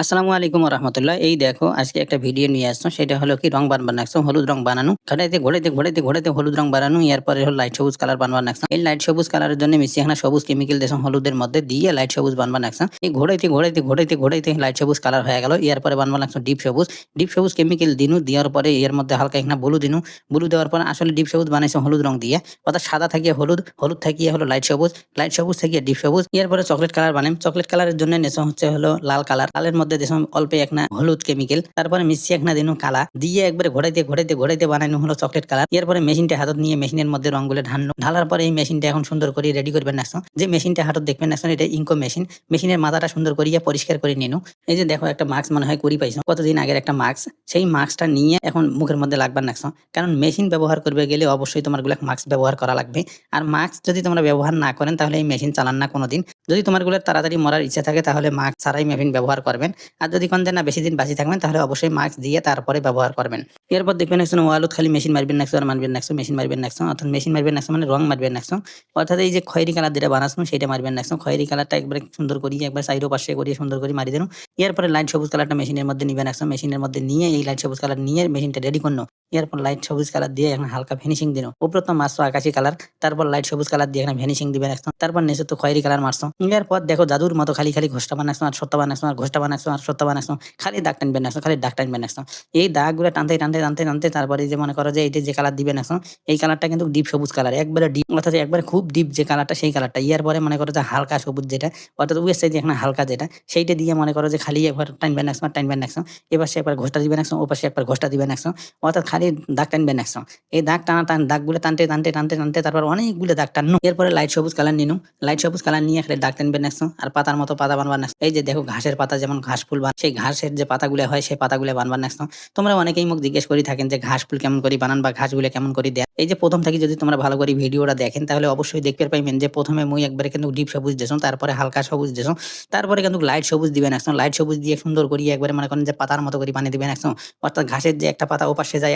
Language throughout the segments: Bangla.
আসসালামু আলাইকুম রহমতুল্লাহ এই দেখো, আজকে একটা ভিডিও নিয়ে আসছো, সেটা হলো কি রং বান বানাচ্ছো, হলুদ রং বানানো। ঘাটাইতে ঘোড়াইতে ঘোড়াইতে ঘোড়াইতে হলুদ রং বানানো, এরপরে হলো লাইট সবুজ কালার বানবা নাকছো এই লাইট সবুজ কালারের জন্য মিশিয়ে এখানে সবুজ কেমিক্যাল দেশ হলুদের মধ্যে দিয়ে লাইট সবুজ বানবা নাকছো এই ঘোড়াইতে ঘোড়াইতে ঘোড়াইতে ঘোড়াইতে লাইট সবুজ কালার হয়ে গেল, এরপরে বানবা নাকছো ডিপ সবুজ। ডিপ সবুজ কেমিক্যাল দিনু, দেওয়ার পরে এর মধ্যে হালকা এখানে ব্লু দিনু। ব্লু দেওয়ার পরে আসলে ডিপ সবুজ বানাইছো হলুদ রং দিয়ে। অর্থাৎ সাদা থাকিয়ে হলুদ হলুদ থাকিয়ে হলো লাইট সবুজ লাইট সবুজ থাকিয়ে ডিপ সবুজ। এরপরে চকলেট কালার বানাম চকলেট কালারের জন্য নেশো হচ্ছে হলো লাল কালার লালের মধ্যে দেশম অল্প একনা হলুদ কেমিক্যাল তারপরে মিশিয়ে একনা দিনু কালা, দিয়ে একবারে ঘোরাইতে ঘোরাইতে ঘোরাইতে বানানো হলো চকলেট কালার এরপরে মেশিনটা হাতত নিয়ে মেশিনের মধ্যে রঙগুলো ঢাললো ঢালার পরে এই মেশিনটা এখন সুন্দর করে রেডি করবেন নাকছো যে মেশিনটা হাতত দেখবেন নাকছো এটা ইনকো মেশিন মেশিনের মাথাটা সুন্দর করিয়া পরিষ্কার করে নিনু। এই যে দেখো একটা মাস্ক মনে হয় করি পাইছো কতদিন আগের একটা মাস্ক সেই মাস্কটা নিয়ে এখন মুখের মধ্যে লাগবার নাকছো কারণ মেশিন ব্যবহার করবে গেলে অবশ্যই তোমারগুলো মাস্ক ব্যবহার করা লাগবে। আর মাস্ক যদি তোমরা ব্যবহার না করেন, তাহলে এই মেশিন চালান না কোনোদিন। যদি তোমারগুলো তাড়াতাড়ি মরার ইচ্ছা থাকে, তাহলে মাস্ক ছাড়াই মেশিন ব্যবহার করবেন। আর যদি কোন না, বেশি দিন বাঁচি থাকবেন, তাহলে অবশ্যই মাস্ক দিয়ে তারপরে ব্যবহার করবেন। এরপর দেখবেন একশো ওয়ালুত খালি মেশিন মারবেন একশো আর মারবেন একশো মেশিন মারবেন একশো, অর্থাৎ মেশিন মারবেন একশো মানে রং মারবেন একশো। অর্থাৎ এই যে খয়েরি কালার যেটা বানাসনো সেটা মারবেন একশো। খয়েরি কালারটা একবার সুন্দর করি একবার সাইডো পাশে করিয়ে, সুন্দর করে মারি দেন এরপরে লাইট সবুজ কালারটা মেশিনের মধ্যে নিবেন, একশো। মেশিনের মধ্যে নিয়ে এই লাইট সবুজ কালার নিয়ে মেশিনটা রেডি করনো এরপর লাইট সবুজ কালার দিয়ে এখন হালকা ফিনিশিং দিন। উপরে তো মারছো আকাশি কালার তারপর লাইট সবুজ কালার দিয়ে এখানে ফিনিশিং দিবেন একদম তারপর নেচে তো খয়েরি কালার মারছো। এরপর দেখো জাদুর মতো খালি খালি ঘোষটা বানাচ্ছো আর সত্তা বানাচ্ছো আর ঘোষটা বানাচ্ছো আর সত্তা বানাচ্ছো খালি দাগ টানবেন নাকছো খালি দাগ টানবেন নাকছো এই দাগগুলো টানতে টানতে টানতে টানতে তারপরে যে মনে করো যে এইটা যে কালার দিবেন নাকছো এই কালারটা কিন্তু ডিপ সবুজ কালার একবারে ডিপ অর্থাৎ একবারে খুব ডিপ যে কালারটা সেই কালারটা ইয়ার পরে মনে করো যে হালকা সবুজ যেটা, অর্থাৎ ওয়ের সাইডে এখানে হালকা যেটা, সেইটা দিয়ে মনে করো যে খালি একবার টানবেন আর টানবেন নাকছো এবার সে একবার ঘোষটা দিবেন নাকছো ওপাশে একবার ঘোষটা দিবেন নাকছো অর্থাৎ খালি দাগ টানবেন নাকছো এই দাগ টানা টান, দাগগুলো টানতে টানতে টানতে টানতে তারপর অনেকগুলো দাগ টানো। এরপরে লাইট সবুজ কালার নিনু। লাইট সবুজ কালার নিয়ে খালি দাগ টানবেন নাকছো আর পাতার মতো পাতা বানবার নাকছো এই যে দেখো ঘাসের পাতা, যেমন ঘাস ফুল বান সেই ঘাসের যে পাতাগুলো হয়, সেই পাতাগুলো বানবার নাকছো তোমরা অনেকেই মুখ জিজ্ঞেস করি থাকেন যে ঘাস ফুল কেমন করে বানান বা ঘাসগুলো কেমন করে দেন। এই যে প্রথম থেকে যদি তোমরা ভালো করে ভিডিওটা দেখেন, তাহলে অবশ্যই দেখতে পাইবেন যে প্রথমে মুই একবারে কিন্তু ডিপ সবুজ দেছো তারপরে হালকা সবুজ দেছো তারপরে কিন্তু লাইট সবুজ দিবেন একদম লাইট সবুজ দিয়ে সুন্দর করিয়ে একবারে মনে করেন যে পাতার মতো করে বানিয়ে দিবেন একদম অর্থাৎ ঘাসের যে একটা পাতা, ওপাশে যায়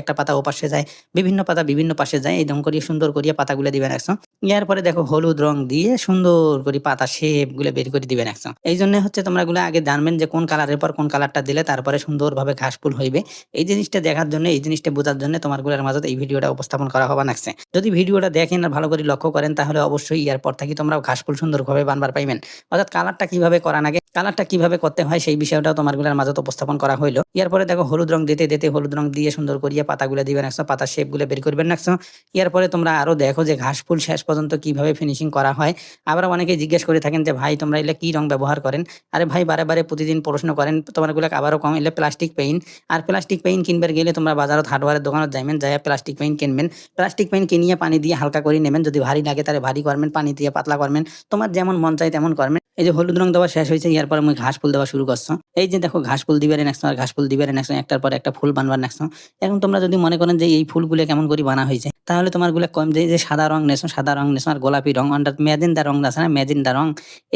একটা একটা পাতা ওপাশে যায়, বিভিন্ন পাতা বিভিন্ন পাশে যায়, এই রকম করিয়ে সুন্দর করিয়ে পাতাগুলো দিবেন একদম ইয়ার পরে দেখো হলুদ রং দিয়ে সুন্দর করে পাতা শেপগুলো বের করে দিবেন একদম এই জন্য হচ্ছে তোমরা গুলো আগে জানবেন যে কোন কালারের পর কোন কালারটা দিলে তারপরে সুন্দরভাবে ঘাস ফুল হইবে। এই জিনিসটা দেখার জন্য, এই জিনিসটা বোঝার জন্য তোমারগুলোর মাঝে এই ভিডিওটা উপস্থাপন করা হবে নাকছে যদি ভিডিওটা দেখেন আর ভালো করে লক্ষ্য করেন, তাহলে অবশ্যই ইয়ার পর থেকে তোমরা ঘাস ফুল সুন্দরভাবে বানবার পাইবেন। অর্থাৎ কালারটা কীভাবে করা লাগে কালারটা কীভাবে করতে হয় সেই বিষয়টাও তোমারগুলার মাঝে উপস্থাপন করা হইল। এরপরে দেখো হলুদ রং দিতে দিতে, হলুদ রং দিয়ে করিয়ে পাতাগুলো দিবেন একশো পাতা শেপগুলো বের করবেন একশো এরপরে তোমরা আরও দেখো যে ঘাস ফুল শেষ পর্যন্ত কীভাবে ফিনিশিং করা হয়। আবার অনেকে জিজ্ঞেস করে থাকেন যে, ভাই, তোমরা এলে কি রং ব্যবহার করেন? আরে ভাই, বারে বারে প্রতিদিন প্রশ্ন করেন তোমারগুলো আবারও কম? এলে প্লাস্টিক পেইন আর প্লাস্টিক পেইন কিনবার গেলে তোমরা বাজারত হার্ডওয়ারের দোকানত যাইবেন, যাইয়া প্লাস্টিক পেইন কিনবেন। প্লাস্টিক পেইন কিনিয়ে পানি দিয়ে হালকা করে নেবেন, যদি ভারী লাগে তাহলে ভারী করবেন, পানি দিয়ে পাতলা করবেন। তোমার যেমন মন চাই তেমন করবেন। এই যে হলুদ রং দেওয়া শেষ হয়েছে এরপর আমি ঘাস ফুল দেওয়া শুরু করছ। এই যে দেখো, ঘাস ফুল দিবে নেক্সট আর ঘাস ফুল দিবে নেক্সট একটার পর একটা ফুল বানবার নেক্সট এখন তোমরা যদি মনে করেন যে এই ফুলগুলো কেমন করে বানা হয়েছে, তাহলে তোমারগুলো কম যে সাদা রং নেছো, সাদা রং নেছো, আর গোলাপি রং অর্থাৎ ম্যাজেন্ডা রং আছে না, ম্যাজেন্ডা রং।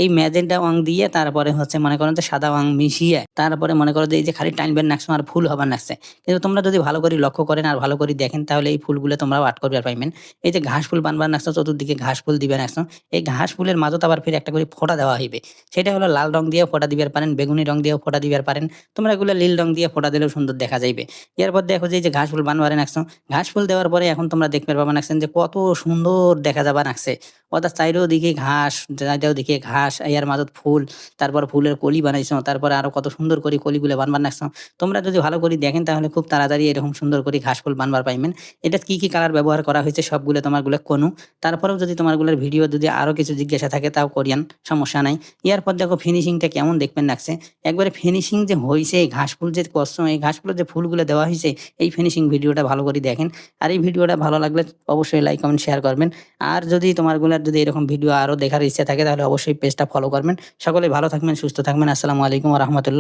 এই ম্যাজেন্ডা রং দিয়ে তারপরে হচ্ছে মনে করেন যে সাদা রং মিশিয়ে, তারপরে মনে করো যে এই যে খালি টাইনবেন নাকছো আর ফুল হবার নাকছে কিন্তু তোমরা যদি ভালো করে লক্ষ্য করেন আর ভালো করে দেখেন, তাহলে এই ফুলগুলো তোমরা আট করবার পাইবেন। এই যে ঘাস ফুল বানবার নাকছো চতুর্দিকে ঘাস ফুল দিবে নাকছো এই ঘাস ফুলের মাঝত আবার ফির একটা করে ফোঁটা দেওয়া হইবে সেটা হলো লাল রং দিয়েও ফোটা দিবার পারেন, বেগুনি রং দিয়েও ফোটা দিবার পারেন। তোমরা এগুলো নীল রং দিয়ে ফোটা দিলেও সুন্দর দেখা যাইবে। এরপর দেখো যে ঘাস ফুল বানবারে নাকছো ঘাস ফুল দেওয়ার পরে এখন তোমরা দেখতে পারবা নাকছেন যে কত সুন্দর দেখা যাবা নাকছে অর্থাৎ চাইরেও দিকে ঘাস চাইরেও দিকে ঘাস, এর মাঝত ফুল, তারপর ফুলের কলি বানাইছো, তারপরে আরও কত সুন্দর করে কলিগুলো বানবার নাকছো তোমরা যদি ভালো করে দেখেন তাহলে খুব তাড়াতাড়ি এরকম সুন্দর করে ঘাস ফুল বানবার পাইবেন। এটা কি কি কালার ব্যবহার করা হয়েছে সবগুলো তোমারগুলো কোনো। তারপরেও যদি তোমারগুলোর ভিডিও যদি আরও কিছু জিজ্ঞাসা থাকে তাও করিয়ান, সমস্যা নাই। এরপর দেখো ফিনিশিংটা কেমন দেখবেন লাগছে? একবারে ফিনিশিং যে হয়েছে এই ঘাস ফুল যে কষ্ট, এই ঘাস ফুলের যে ফুলগুলো দেওয়া হয়েছে এই ফিনিশিং ভিডিওটা ভালো করে দেখেন। আর এই ভিডিওটা ভালো লাগলে অবশ্যই লাইক কমেন্ট শেয়ার করবেন। আর যদি তোমারগুলার যদি এরকম ভিডিও আরও দেখার ইচ্ছা থাকে, তাহলে অবশ্যই পেজটা ফলো করবেন। সকলে ভালো থাকবেন, সুস্থ থাকবেন। আসসালামু আলাইকুম রহমতুল্লাহ।